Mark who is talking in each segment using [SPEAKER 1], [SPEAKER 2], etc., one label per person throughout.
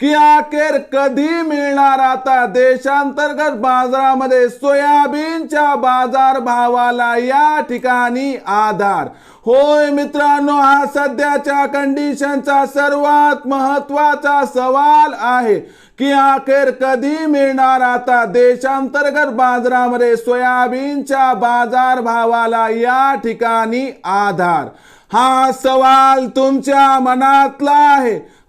[SPEAKER 1] की अखेर कधी मिळणार आता देशांतर्गत बाजारामध्ये सोयाबीनच्या बाजार भावाला या ठिकाणी आधार? होय मित्रांनो हा सध्याच्या कंडिशनचा सर्वात महत्त्वाचा सवाल आहे की अखेर कधी मिळणार आता देशांतर्गत बाजारामध्ये सोयाबीनच्या बाजार भावाला या ठिकाणी आधार? हा सवाल तुमच्या मनातला आहे.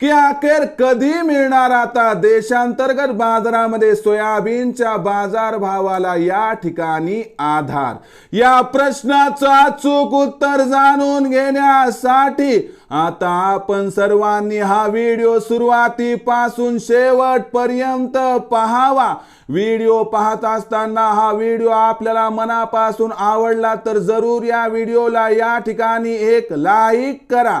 [SPEAKER 1] की अखेर कधी मिळणार आता देशांतर्गत बाजारामध्ये सोयाबीनच्या बाजार भावाला या ठिकाणी आधार? या प्रश्नाचा चूक उत्तर जाणून घेण्यासाठी आता आपण सर्वांनी हा व्हिडिओ सुरुवातीपासून शेवटपर्यंत पहावा. व्हिडिओ पाहत असताना हा व्हिडिओ आपल्याला मनापासून आवडला तर जरूर या व्हिडिओला या ठिकाणी एक लाईक करा.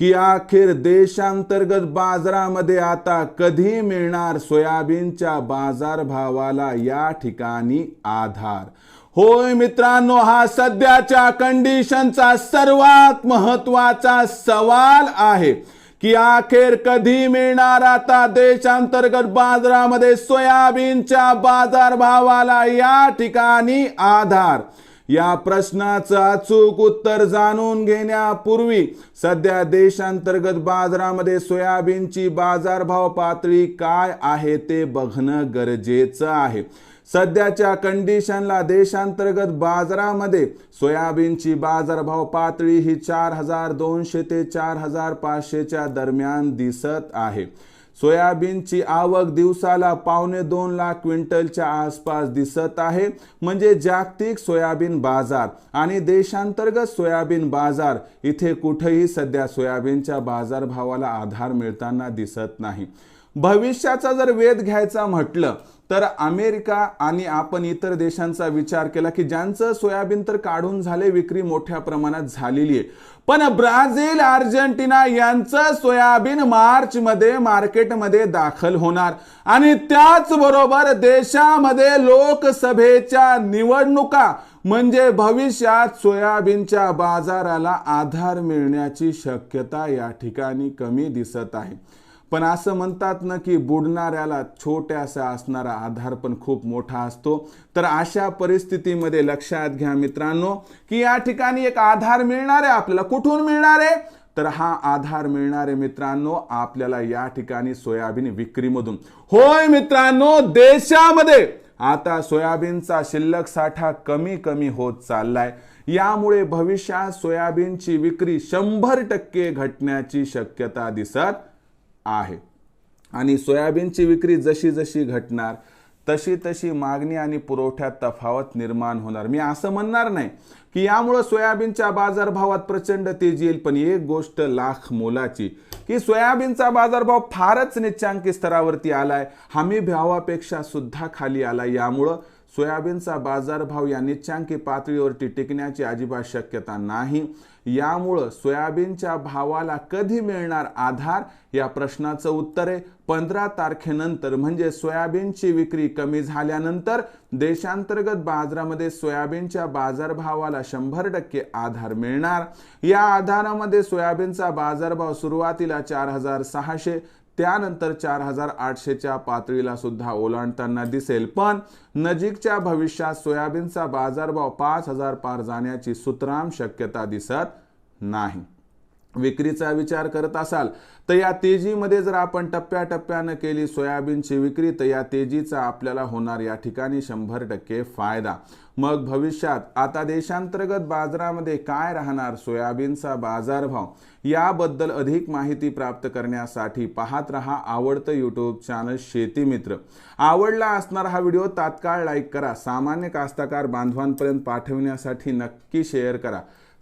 [SPEAKER 1] की अखेर देशांतर्गत बाजारामध्ये आता कधी मिळणार सोयाबीनच्या बाजार भावाला या ठिकाणी आधार? होय मित्रांनो हा सध्याच्या कंडिशनचा सर्वात महत्त्वाचा सवाल आहे की अखेर कधी मिळणार आता देशांतर्गत बाजारामध्ये सोयाबीनच्या बाजार भावाला या ठिकाणी आधार? या प्रश्नाचं अचूक उत्तर जाणून घेण्यापूर्वी सध्या देशांतर्गत बाजारामध्ये सोयाबीनची बाजारभाव पातळी काय आहे ते बघणं गरजेचं आहे. सध्याच्या कंडिशनला देशांतर्गत बाजारामध्ये सोयाबीनची बाजारभाव पातळी ही चार हजार दोनशे ते चार हजार पाचशेच्या दरम्यान दिसत आहे. सोयाबीनची आवक दिवसाला पावणे दोन लाख क्विंटलच्या आसपास दिसत आहे. म्हणजे जागतिक सोयाबीन बाजार आणि देशांतर्गत सोयाबीन बाजार इथे कुठेही सध्या सोयाबीनच्या बाजारभावाला आधार मिळताना दिसत नाही. भविष्याचा जर वेध घ्यायचा म्हटलं तर अमेरिका आणि आपण इतर देशांचा विचार केला की ज्यांचं सोयाबीन तर काढून झाले विक्री मोठ्या प्रमाणात झालेली आहे. पण ब्राझील अर्जेंटिना यांचं सोयाबीन मार्च मध्ये मार्केटमध्ये दाखल होणार. आणि त्याचबरोबर देशामध्ये लोकसभेच्या निवडणुका म्हणजे भविष्यात सोयाबीनच्या बाजाराला आधार मिळण्याची शक्यता या ठिकाणी कमी दिसत आहे. पण असं म्हणतात ना की बुडणाऱ्याला छोट्यासा असणारा आधार पण खूप मोठा असतो. तर अशा परिस्थितीमध्ये लक्षात घ्या मित्रांनो की या ठिकाणी एक आधार मिळणार आहे आपल्याला कुठून मिळणार? आहे तर हा आधार मिळणार आहे मित्रांनो आपल्याला या ठिकाणी सोयाबीन विक्रीमधून. होय मित्रांनो देशामध्ये आता सोयाबीनचा शिल्लक साठा कमी कमी होत चाललाय. यामुळे भविष्यात सोयाबीनची विक्री शंभर टक्के घटण्याची शक्यता दिसत आहे. आणि सोयाबीनची विक्री जशी जशी घटणार तशी तशी मागणी आणि पुरवठ्यात तफावत निर्माण होणार. मी असं म्हणणार नाही की यामुळं सोयाबीनच्या बाजारभावात प्रचंड तेजी येईल पण एक गोष्ट लाख मोलाची की सोयाबीनचा बाजारभाव फारच निच्चांकी स्तरावरती आलाय. हमी भावापेक्षा सुद्धा खाली आला यामुळं सोयाबीनचा बाजारभाव या निच्चांकी पातळीवरती टिकण्याची अजिबात शक्यता नाही. यामुळं सोयाबीनच्या भावाला कधी मिळणार आधार? या प्रश्नाचं उत्तर आहे पंधरा तारखेनंतर. म्हणजे सोयाबीनची विक्री कमी झाल्यानंतर देशांतर्गत बाजारामध्ये सोयाबीनच्या बाजारभावाला शंभर टक्के आधार मिळणार. या आधारामध्ये सोयाबीनचा बाजारभाव सुरुवातीला चार हजार सहाशे त्यानंतर चार हजार आठशेच्या पातळीला सुद्धा ओलांडताना दिसेल. पण नजीकच्या भविष्यात सोयाबीनचा बाजारभाव पाच हजार पार जाण्याची सुतराम शक्यता दिसत नाही. विक्रीचा विचार करत असाल तर या तेजीमध्ये जर आपण टप्प्याटप्प्यानं केली सोयाबीनची विक्री तर या तेजीचा आपल्याला होणार या ठिकाणी शंभर टक्के फायदा. मग भविष्यात आता देशांतर्गत बाजारामध्ये काय राहणार सोयाबीनचा बाजारभाव? याबद्दल अधिक माहिती प्राप्त करण्यासाठी पाहत रहा आवडतं यूट्यूब चॅनल शेतीमित्र आवडला असणारा हा व्हिडिओ तात्काळ लाईक करा. सामान्य कास्तकार बांधवांपर्यंत पाठवण्यासाठी नक्की शेअर करा.